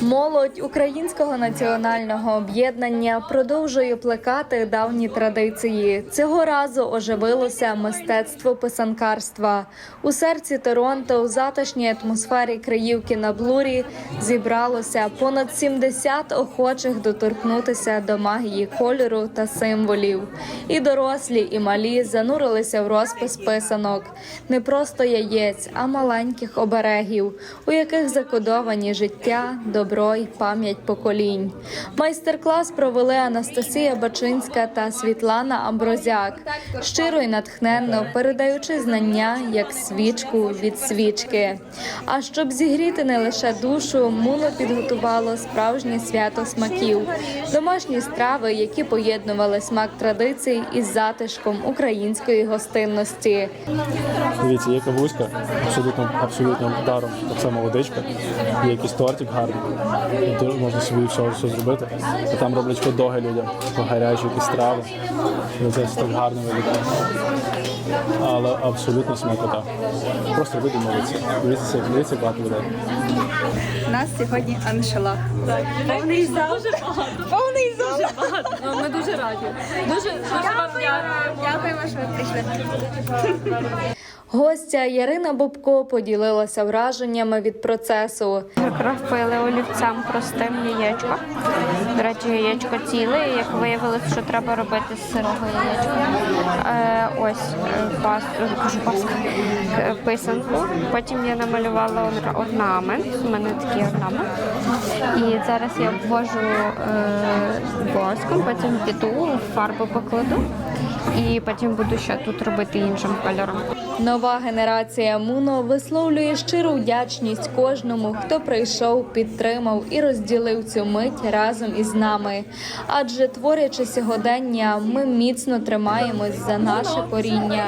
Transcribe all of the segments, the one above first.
Молодь українського національного об'єднання продовжує плекати давні традиції. Цього разу оживилося мистецтво писанкарства. У серці Торонто, у затишній атмосфері Криївки на Блурі, зібралося понад 70 охочих доторкнутися до магії кольору та символів. І дорослі, і малі занурилися в розпис писанок. Не просто яєць, а маленьких оберегів, у яких закодовані життя, добро й пам'ять поколінь. Майстер-клас провели Анастасія Бачинська та Світлана Амброзяк, щиро й натхненно передаючи знання як свічку від свічки. А щоб зігріти не лише душу, муно підготувало справжнє свято смаків, домашні страви, які поєднували смак традицій із затишком української гостинності. Дивіться, є кавуська, абсолютно, абсолютно даром, так само водичка, є якийсь тортик гарний, і можна собі все, все зробити. А там роблять ходоги людям, гарячі якісь страви. І це все так гарно виглядає. Але абсолютно смакота. Просто люди молодці. Дивіться, як- дивіться, багато людей. У нас сьогодні аншалах. Повний зал. Дуже багато. Повний зал. Дуже багато. Ну, Ми дуже раді. Дуже, вам дякуємо. Дякуємо, що ви прийшли. Гостя Ярина Бобко поділилася враженнями від процесу. Кропили олівцем простим яєчко. До речі, яєчко ціле, і як виявилось, що треба робити з сирого яєчка. Е, ось е, пас, е, кажу паска, е, писанку. Потім я намалювала ор- орнамент. У мене такий орнамент. І зараз я обвожу е, воском, потім піду, фарбу покладу. І потім буду ще тут робити іншим кольором. Нова генерація Муно висловлює щиру вдячність кожному, хто прийшов, підтримав і розділив цю мить разом із нами. Адже творячи сьогодення, ми міцно тримаємось за наше коріння.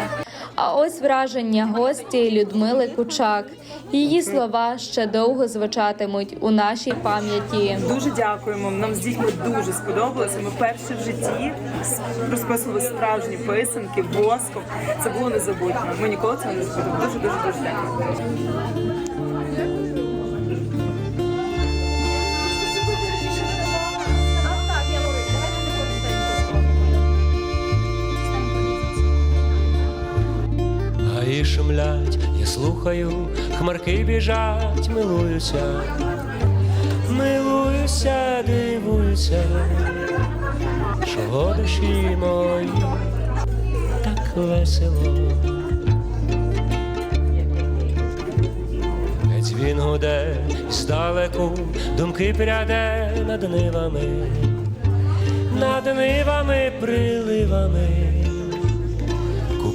А ось враження гості Людмили Кучак. Її слова ще довго звучатимуть у нашій пам'яті. Дуже дякуємо. Нам з дітьми дуже сподобалося. Ми перше в житті розписували справжні писанки воском. Це було незабутньо. Ми ніколи цього не забудемо. Дуже дуже дуже дякую. Гаї шумлять, я слухаю, хмарки біжать, милуюся, милуюся, дивуюся, чого душі мої так весело. Геть він гуде здалеку, думки пряде над нивами, над нивами, приливами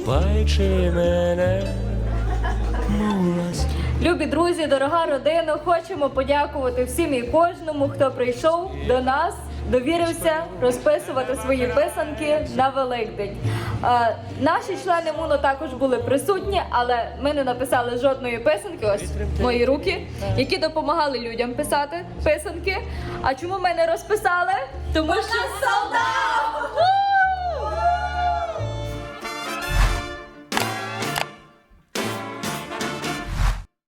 купаючи мене. Любі друзі, дорога родина, хочемо подякувати всім і кожному, хто прийшов до нас, довірився розписувати свої писанки на Великдень. Е, наші члени МУНО також були присутні, але ми не написали жодної писанки. Ось мої руки, які допомагали людям писати писанки. А чому ми не розписали? Тому що солдат!